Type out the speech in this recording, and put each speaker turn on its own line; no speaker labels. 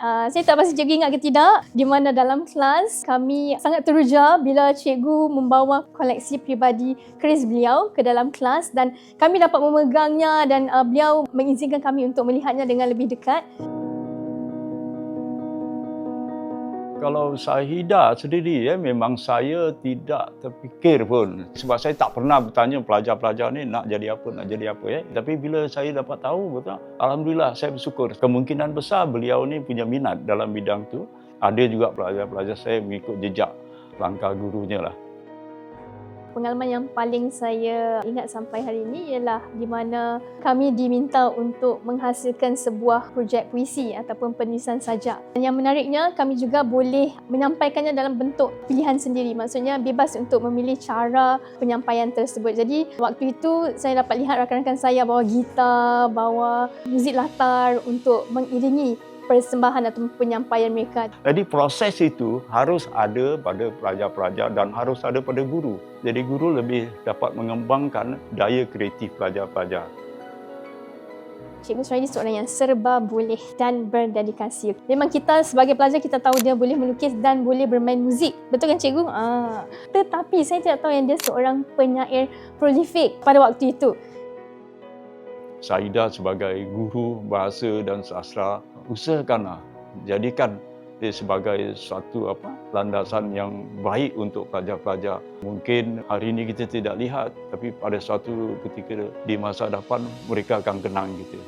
Uh, saya tak pasti cikgu ingat ke tidak di mana dalam kelas kami sangat teruja bila cikgu membawa koleksi peribadi keris beliau ke dalam kelas dan kami dapat memegangnya dan uh, beliau mengizinkan kami untuk melihatnya dengan lebih dekat.
Kalau Sahida sendiri ya memang saya tidak terfikir pun. Sebab saya tak pernah bertanya pelajar-pelajar ni nak jadi apa nak jadi apa ya tapi bila saya dapat tahu betul alhamdulillah saya bersyukur. Kemungkinan besar beliau ni punya minat dalam bidang tu. Ada juga pelajar-pelajar saya mengikut jejak langkah gurunya lah
Pengalaman yang paling saya ingat sampai hari ini ialah di mana kami diminta untuk menghasilkan sebuah projek puisi ataupun penulisan sajak. Dan yang menariknya kami juga boleh menyampaikannya dalam bentuk pilihan sendiri. Maksudnya bebas untuk memilih cara penyampaian tersebut. Jadi waktu itu saya dapat lihat rakan-rakan saya bawa gitar, bawa muzik latar untuk mengiringi persembahan atau penyampaian mereka.
Jadi proses itu harus ada pada pelajar-pelajar dan harus ada pada guru. Jadi guru lebih dapat mengembangkan daya kreatif pelajar-pelajar.
Cikgu Suraidi seorang yang serba boleh dan berdedikasi. Memang kita sebagai pelajar kita tahu dia boleh melukis dan boleh bermain muzik. Betul kan cikgu? Ah. Tetapi saya tidak tahu yang dia seorang penyair prolific pada waktu itu.
Saida sebagai guru bahasa dan sastra usahakanlah jadikan dia sebagai satu apa landasan yang baik untuk pelajar-pelajar. Mungkin hari ini kita tidak lihat tapi pada suatu ketika di masa depan mereka akan kenang gitu.